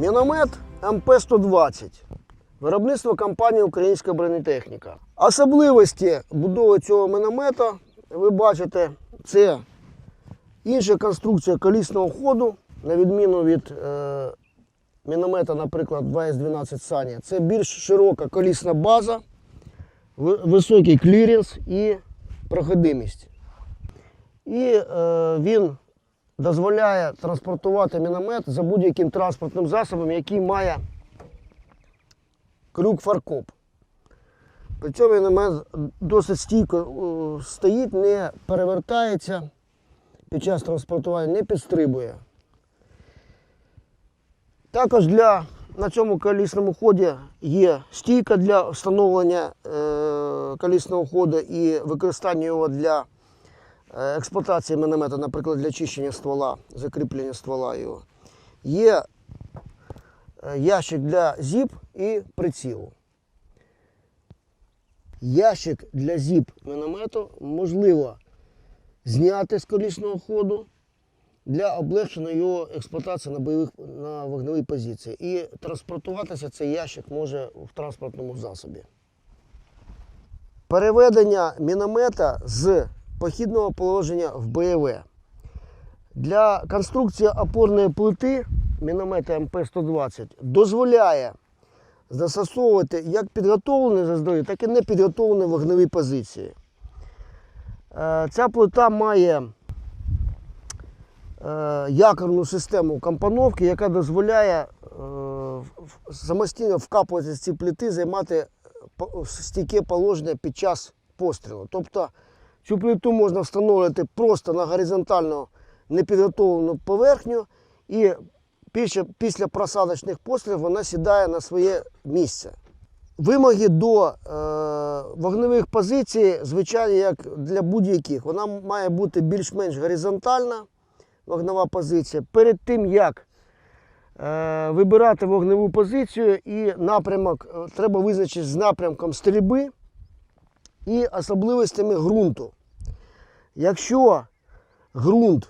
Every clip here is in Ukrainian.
Міномет МП-120. Виробництво компанії Українська бронетехніка. Особливості будови цього міномета ви бачите, це інша конструкція колісного ходу, на відміну від е, міномета, наприклад, 2С12 Сані. Це більш широка колісна база, високий кліренс і проходимість. І е, він дозволяє транспортувати міномет за будь-яким транспортним засобом, який має крюк фаркоп. При цьому міномет досить стійко е, стоїть, не перевертається під час транспортування, не підстрибує. Також для, на цьому колісному ході є стійка для встановлення е, колісного ходу і використання його для експлуатації міномета, наприклад, для чищення ствола, закріплення ствола його. Є е, ящик для зіп і прицілу. Ящик для зіп міномету можливо зняти з колісного ходу для облегшення його експлуатації на бойових на вогневій позиції. І транспортуватися цей ящик може в транспортному засобі. Переведення міномета з похідного положення в бойове. Для конструкції опорної плити міномета МП-120 дозволяє застосовувати як підготовлені заздалегідь, так і непідготовлені вогневі позиції. Е, Ця плита має е, якорну систему компоновки, яка дозволяє е, самостійно вкапувати з ці плити, займати стійке положення під час пострілу. Тобто цю плиту можна встановлювати просто на горизонтально непідготовлену поверхню і після, після просадочних пострілів вона сідає на своє місце. Вимоги до е, вогневих позицій, звичайно, як для будь-яких, вона має бути більш-менш горизонтальна вогнева позиція. Перед тим, як е, вибирати вогневу позицію і напрямок, е, треба визначити з напрямком стрільби і особливостями ґрунту. Якщо ґрунт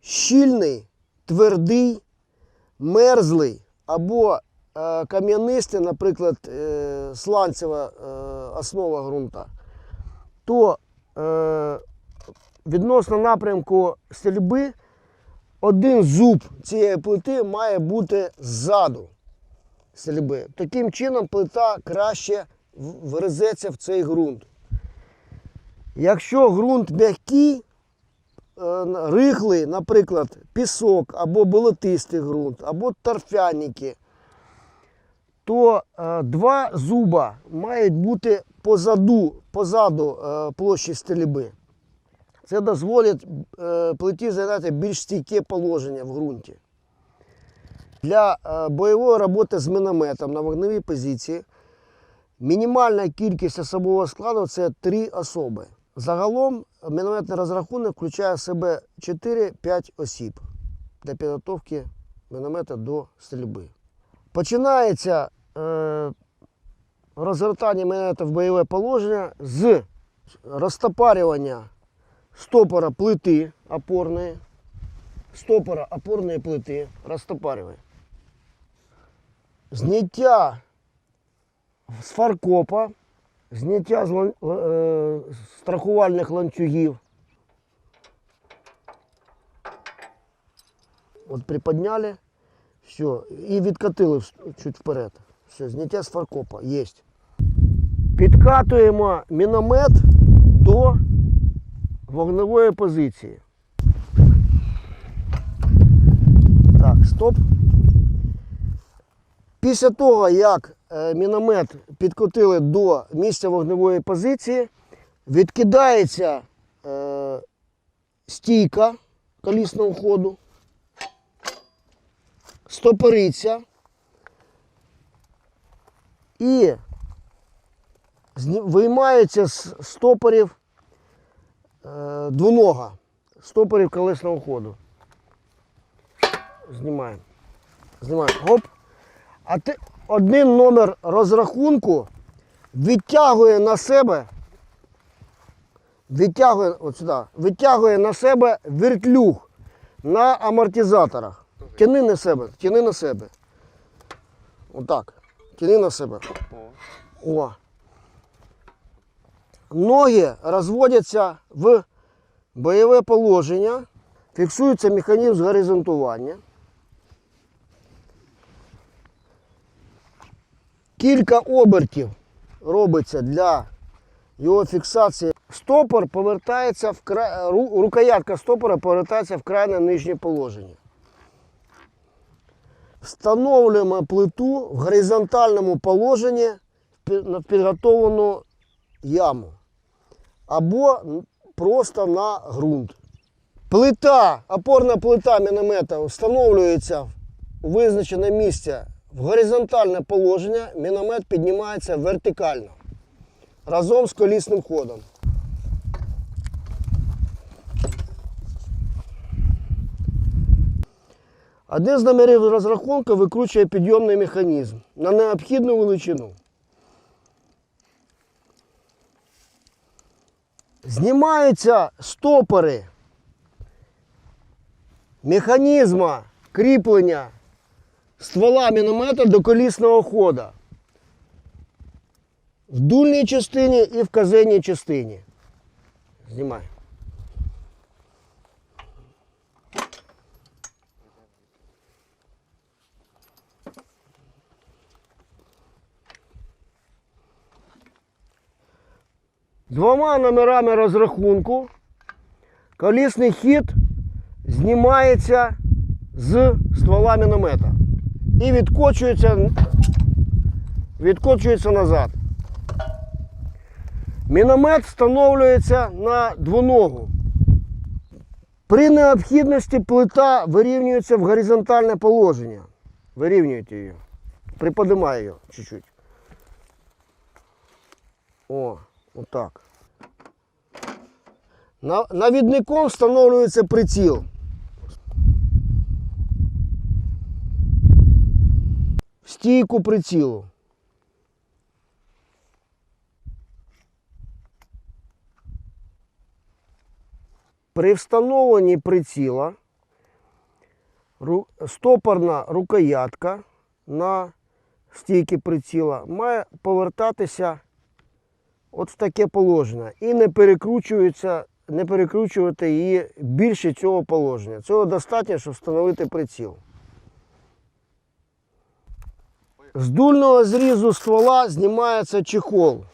щільний, твердий, мерзлий або е, кам'янистий, наприклад, е, сланцева е, основа ґрунта, то е, відносно напрямку стрільби один зуб цієї плити має бути ззаду стрільби. Таким чином плита краще врезеться в цей ґрунт. Якщо ґрунт м'який, е, рихлий, наприклад, пісок або болотистий ґрунт, або торфяники, то е, два зуба мають бути позаду, позаду е, площі стрільби. Це дозволить плиті зайняти більш стійке положення в ґрунті. Для бойової роботи з мінометом на вогневій позиції мінімальна кількість особового складу це три особи. Загалом мінометний розрахунок включає в себе 4-5 осіб для підготовки міномета до стрільби. Починається е, розгортання міномета в бойове положення з розтопарювання стопора плити опорної, стопора опорної плити розтопарює. Зняття з фаркопа, зняття з лан- е, страхувальних ланцюгів. От приподняли, все, і відкатили чуть вперед. Все, зняття з фаркопа є. Підкатуємо міномет до вогневої позиції. Так, стоп. Після того, як міномет підкотили до місця вогневої позиції, відкидається е, стійка колісного ходу, стопориться і виймається з стопорів е, двонога, стопорів колесного ходу. Знімаємо. Знімаємо. Гоп. А ти один номер розрахунку відтягує на себе, відтягує, от сюди, відтягує на себе вертлюг на амортизаторах. Тяни на себе, тяни на себе. Отак. Тяни на себе. О. Ноги розводяться в бойове положення, фіксується механізм горизонтування. Кілька обертів робиться для його фіксації. Стопор повертається в кра... рукоятка стопора повертається в крайне нижнє положення. Встановлюємо плиту в горизонтальному положенні на підготовлену яму або просто на ґрунт. Плита, опорна плита міномета встановлюється у визначене місце в горизонтальне положення, міномет піднімається вертикально разом з колісним ходом. Один з номерів розрахунку викручує підйомний механізм на необхідну величину. Знімаються стопори механізма кріплення ствола міномета до колісного хода в дульній частині і в казенній частині. Знімай. Двома номерами розрахунку колісний хід знімається з ствола міномета і відкочується, відкочується назад. Міномет встановлюється на двоногу. При необхідності плита вирівнюється в горизонтальне положення. Вирівнюєте її. Приподимає її чуть-чуть. О, отак. Навідником встановлюється приціл. Стійку прицілу. При встановленні приціла стопорна рукоятка на стійки приціла має повертатися от в таке положення і не перекручується, не перекручувати її більше цього положення. Цього достатньо, щоб встановити приціл. З дульного зрізу ствола знімається чехол.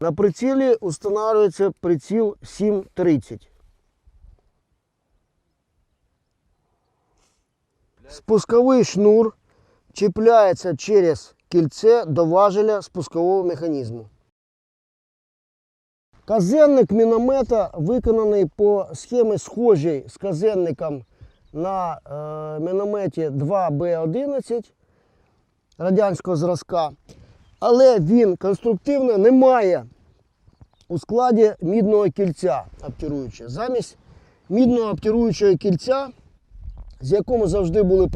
На прицілі встановлюється приціл 7.30. Спусковий шнур чіпляється через кільце до важеля спускового механізму. Казенник міномета виконаний по схемі схожій з казенником на е, мінометі 2Б11 радянського зразка, але він конструктивно не має у складі мідного кільця обтируючого. Замість мідного обтируючого кільця, з якому завжди були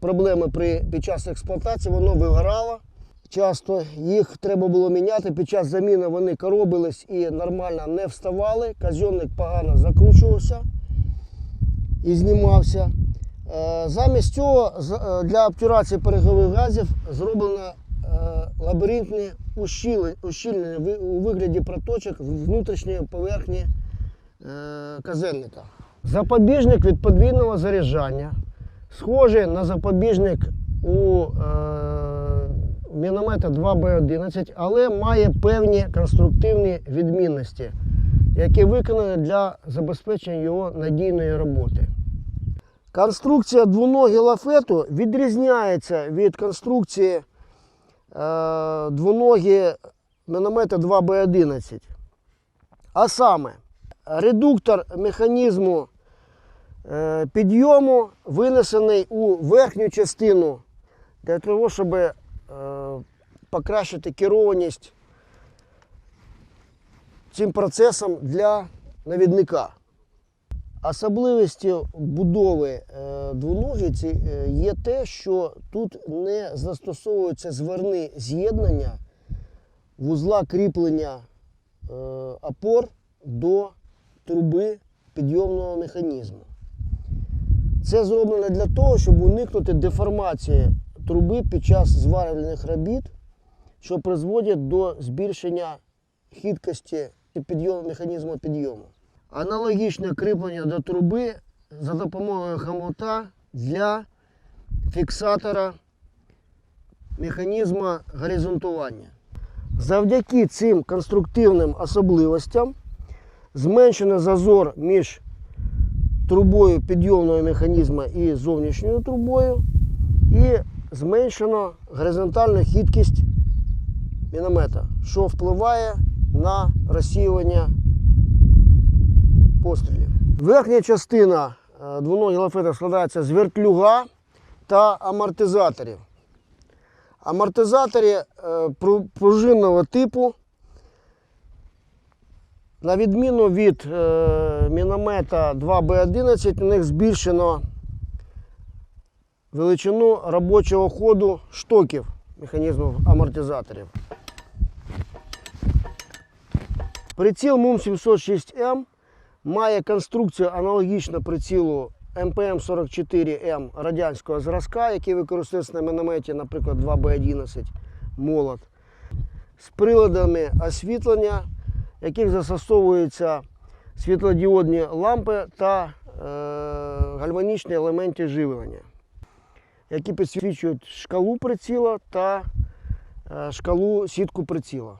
проблеми при, під час експлуатації, воно вигорало. Часто їх треба було міняти. Під час заміни вони коробились і нормально не вставали. Казьонник погано закручувався і знімався. Е, Замість цього е, для обтирації перегових газів зроблено е, лабіринтні ущілення, ущільнення у вигляді проточок внутрішньої поверхні казенника. Запобіжник від подвійного заряджання, схожий на запобіжник у міномета 2Б11, але має певні конструктивні відмінності, які виконані для забезпечення його надійної роботи. Конструкція двоногі лафету відрізняється від конструкції е, двоногі міномета 2Б11. А саме, редуктор механізму е, підйому винесений у верхню частину для того, щоб е, покращити керованість цим процесом для навідника. Особливістю будови е, двоногіці е, є те, що тут не застосовуються зварні з'єднання вузла кріплення е, опор до труби підйомного механізму. Це зроблено для того, щоб уникнути деформації труби під час зварювальних робіт, що призводять до збільшення хиткості підйому, механізму підйому. Аналогічне кріплення до труби за допомогою хомута для фіксатора механізму горизонтування. Завдяки цим конструктивним особливостям зменшено зазор між трубою підйомного механізму і зовнішньою трубою, і зменшено горизонтальну хиткість міномета, що впливає на розсіювання пострілів. Верхня частина е, двоногого лафета складається з вертлюга та амортизаторів. Амортизаторі е, пружинного типу, на відміну від е, міномета 2Б11, у них збільшено величину робочого ходу штоків механізмів амортизаторів. Приціл МУМ 706М має конструкцію аналогічну прицілу МПМ-44М радянського зразка, який використовується на мінометі, наприклад, 2Б11 молот, з приладами освітлення, яких застосовуються світлодіодні лампи та е, гальванічні елементи живлення, які підсвічують шкалу приціла та е, шкалу сітку приціла.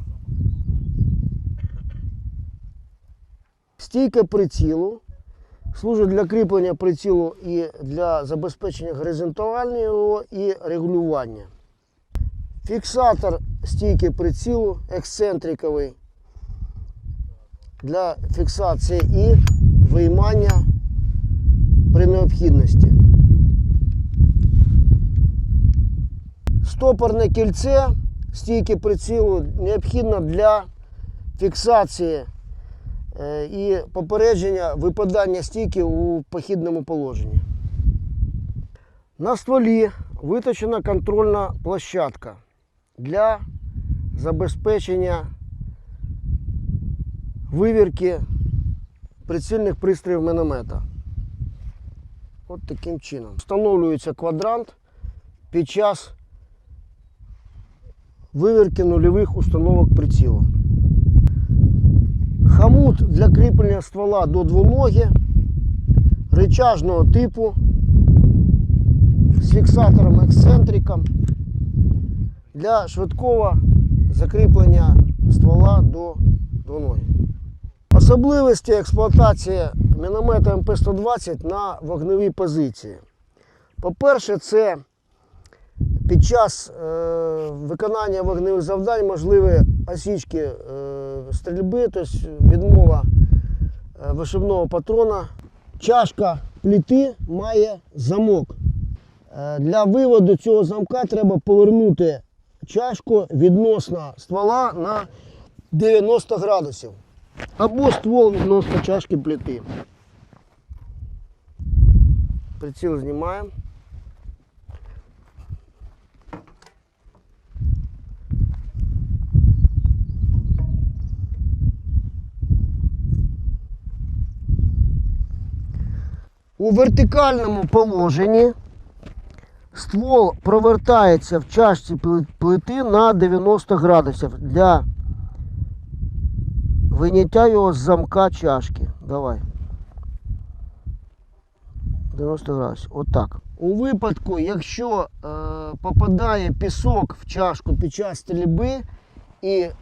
Стійка прицілу служить для кріплення прицілу і для забезпечення горизонтального і регулювання. Фіксатор стійки прицілу ексцентриковий для фіксації і виймання при необхідності. Стопорне кільце стійки прицілу необхідно для фіксації і попередження випадання стійки у похідному положенні. На стволі виточена контрольна площадка для забезпечення вивірки прицільних пристроїв міномета. От таким чином. Встановлюється квадрант під час вивірки нульових установок прицілу. Хамут для кріплення ствола до двоноги речажного типу з фіксатором ексцентриком для швидкого закріплення ствола до двоноги. Особливості експлуатації міномета МП-120 на вогневій позиції. По-перше, це під час е, виконання вогневих завдань можливі осічки е, стрільби, тобто відмова е, вишивного патрона. Чашка пліти має замок. Е, для виводу цього замка треба повернути чашку відносно ствола на 90 градусів. Або ствол відносно чашки пліти. Приціл знімаємо. У вертикальному положенні ствол провертається в чашці плити на 90 градусів для виняття його з замка чашки. Давай. 90 градусів. Отак. У випадку, якщо е, попадає пісок в чашку під час стрільби і е,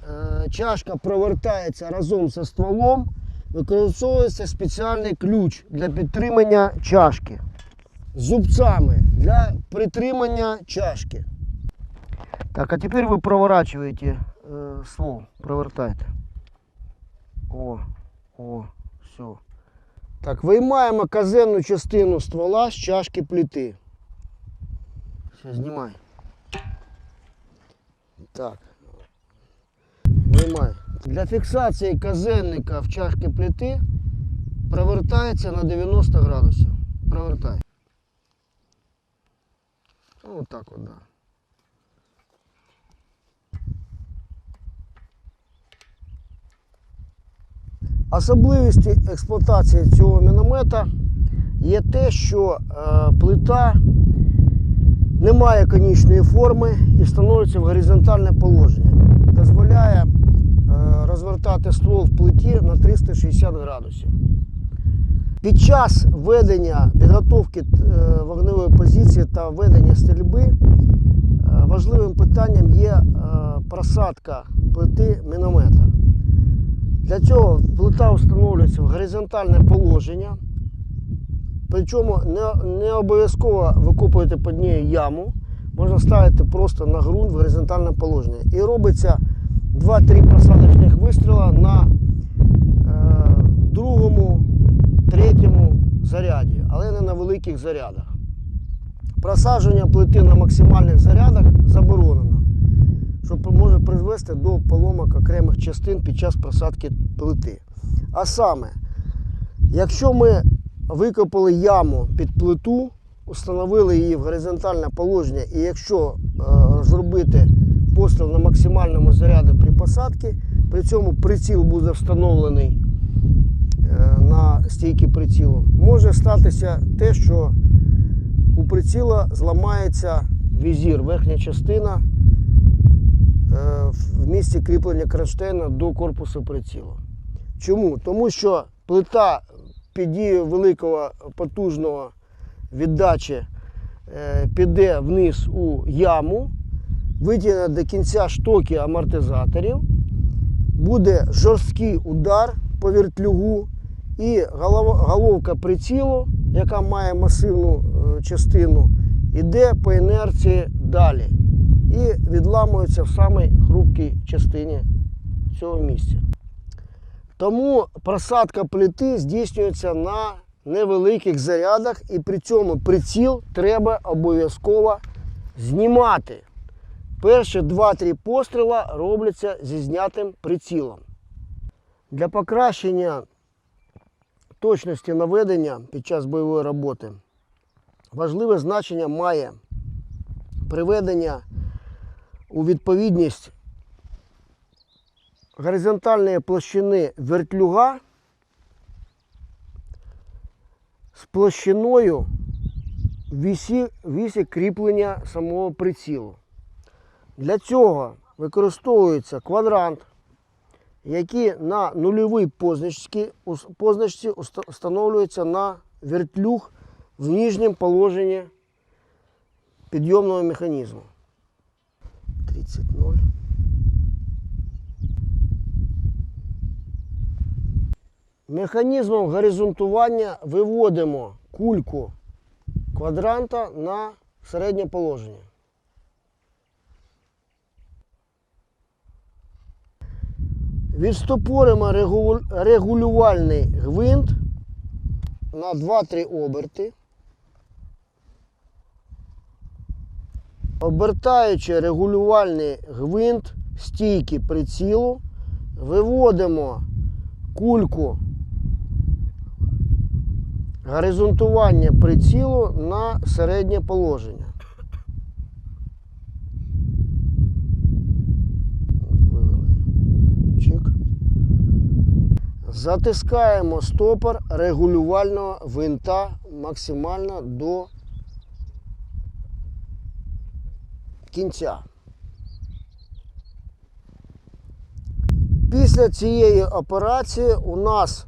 чашка провертається разом зі стволом, використовується спеціальний ключ для підтримання чашки. Зубцями для притримання чашки. Так, а тепер ви проворачуєте е, ствол, провертайте. О, о, все. Так, виймаємо казенну частину ствола з чашки плити. Все, знімай. Так. Для фіксації казенника в чашки плити провертається на 90 градусів. Провертай. Ось так от, да. Особливості експлуатації цього міномета є те, що е, плита не має конічної форми і становиться в горизонтальне положення. Дозволяє розвертати ствол в плиті на 360 градусів. Під час ведення підготовки е, вогневої позиції та ведення стрільби е, важливим питанням є е, просадка плити міномета. Для цього плита встановлюється в горизонтальне положення. Причому не, не обов'язково викопувати під нею яму, можна ставити просто на ґрунт в горизонтальне положення. І робиться 2-3 просадочних вистріла на е, другому, третьому заряді, але не на великих зарядах. Просадження плити на максимальних зарядах заборонено, що може призвести до поломок окремих частин під час просадки плити. А саме, якщо ми викопали яму під плиту, установили її в горизонтальне положення, і якщо е, зробити постріл на максимальному заряді при посадці, при цьому приціл буде встановлений е, на стійки прицілу, може статися те, що у приціла зламається візір, верхня частина е, в місці кріплення кронштейна до корпусу прицілу. Чому? Тому що плита під дією великого потужного віддачі е, піде вниз у яму, витягне до кінця штоки амортизаторів, буде жорсткий удар по вертлюгу і головка прицілу, яка має масивну е, частину, йде по інерції далі і відламується в самій хрупкій частині цього місця. Тому просадка плити здійснюється на невеликих зарядах, і при цьому приціл треба обов'язково знімати. Перші 2-3 постріла робляться зі знятим прицілом. Для покращення точності наведення під час бойової роботи важливе значення має приведення у відповідність горизонтальної площини вертлюга з площиною вісі, вісі кріплення самого прицілу. Для цього використовується квадрант, який на нульовій позначці, встановлюється на вертлюг в нижньому положенні підйомного механізму. 30.0. Механізмом горизонтування виводимо кульку квадранта на середнє положення. Відстопоримо регулювальний гвинт на 2-3 оберти. Обертаючи регулювальний гвинт стійки прицілу, виводимо кульку горизонтування прицілу на середнє положення. Затискаємо стопор регулювального винта максимально до кінця. Після цієї операції у нас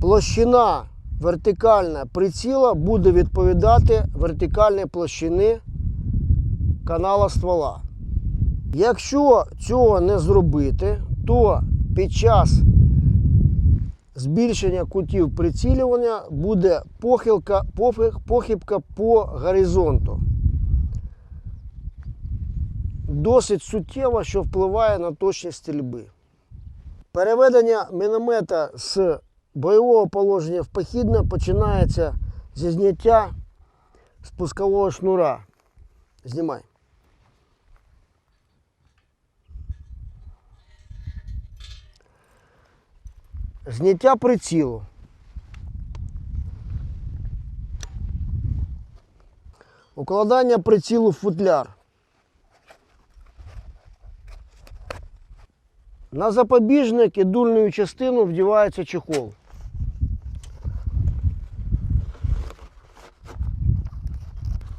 площина вертикальна приціла буде відповідати вертикальній площини канала ствола. Якщо цього не зробити, то під час збільшення кутів прицілювання буде похилка, похибка по горизонту. Досить суттєво, що впливає на точність стрільби. Переведення міномета з бойового положення в похідне починається зі зняття спускового шнура. Знімай. Зняття прицілу. Укладання прицілу в футляр. На запобіжник і дульну частину вдівається чехол.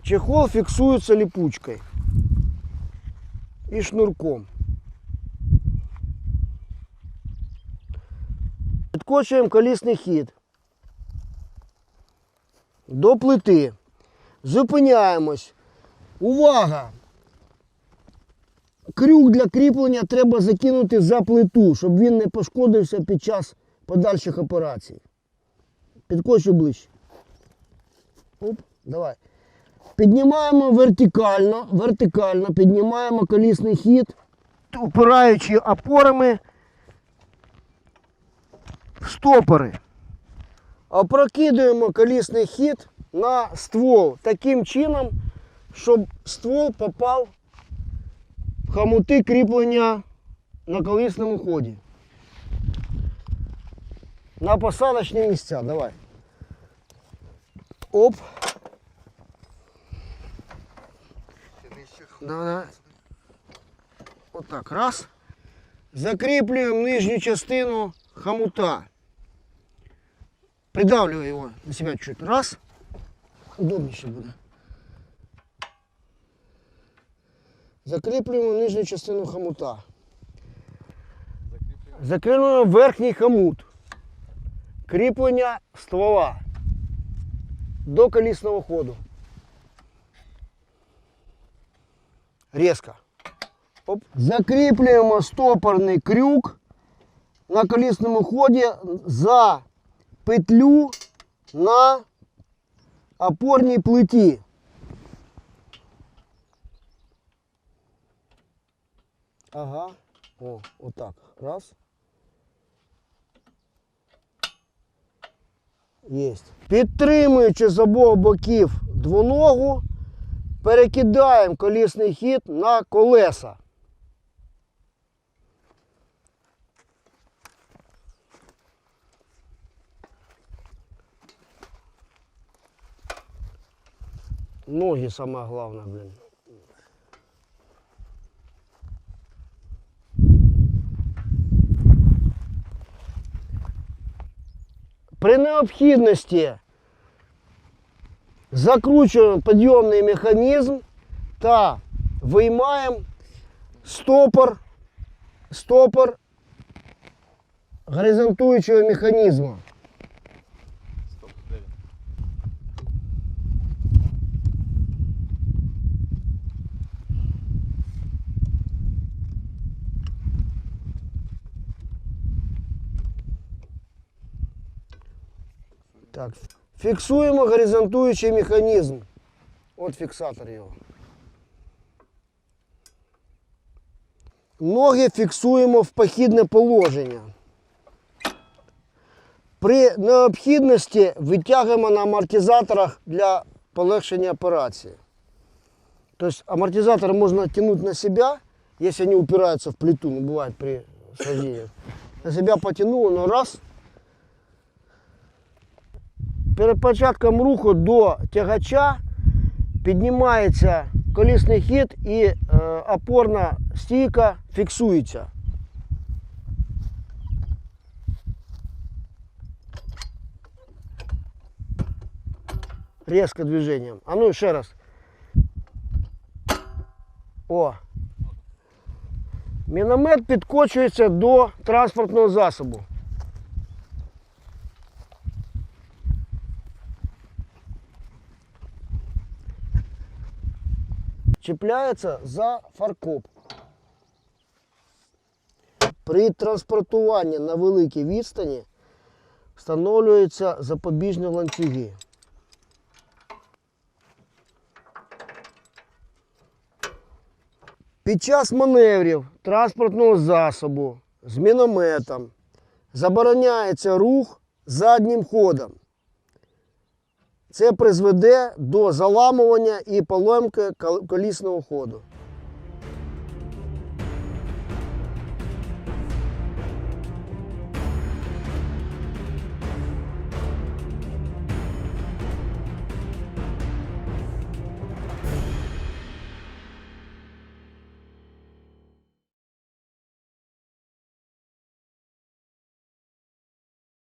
Чехол фіксується ліпучкою і шнурком. Підкочуємо колісний хід до плити. Зупиняємось. Увага! Крюк для кріплення треба закинути за плиту, щоб він не пошкодився під час подальших операцій. Підкочу ближче. Оп, давай. Піднімаємо вертикально, вертикально, піднімаємо колісний хід, упираючи опорами в стопори. Опрокидуємо колісний хід на ствол таким чином, щоб ствол попав в хомути кріплення на колісному ході. На посадочні місця. Давай. Оп. Да-да. Отак. Раз. Закріплюємо нижню частину хомута. Придавлюю його на себе чуть. Раз. Удобніше буде. Закріплюємо нижню частину хомута. Закріплюємо верхній хомут. Кріплення ствола до колісного ходу. Резко. Оп. Закріплюємо стопорний крюк на колісному ході за петлю на опорній плиті. Ага. О, отак. Раз. Єсть. Підтримуючи з обох боків двоногу, перекидаємо колісний хід на колеса. Ноги саме головне, блін. При необхідності закручуємо підйомний механізм та виймаємо стопор, стопор горизонтуючого механізму. Так. Фіксуємо горизонтуючий механізм. От фіксатор його. Ноги фіксуємо в похідне положення. При необхідності витягуємо на амортизаторах для полегшення операції. Тобто амортизатор можно тянуть на себя, если они упираются в плиту, ну бывает при схождении. На себя потянуло, но раз. Перед початком руху до тягача піднімається колісний хід і е, опорна стійка фіксується. Резко движением. А ну еще раз. О. Міномет підкочується до транспортного засобу. Чіпляється за фаркоп. При транспортуванні на великій відстані встановлюються запобіжні ланцюги. Під час маневрів транспортного засобу з мінометом забороняється рух заднім ходом. Це призведе до заламування і поломки кол- колісного ходу.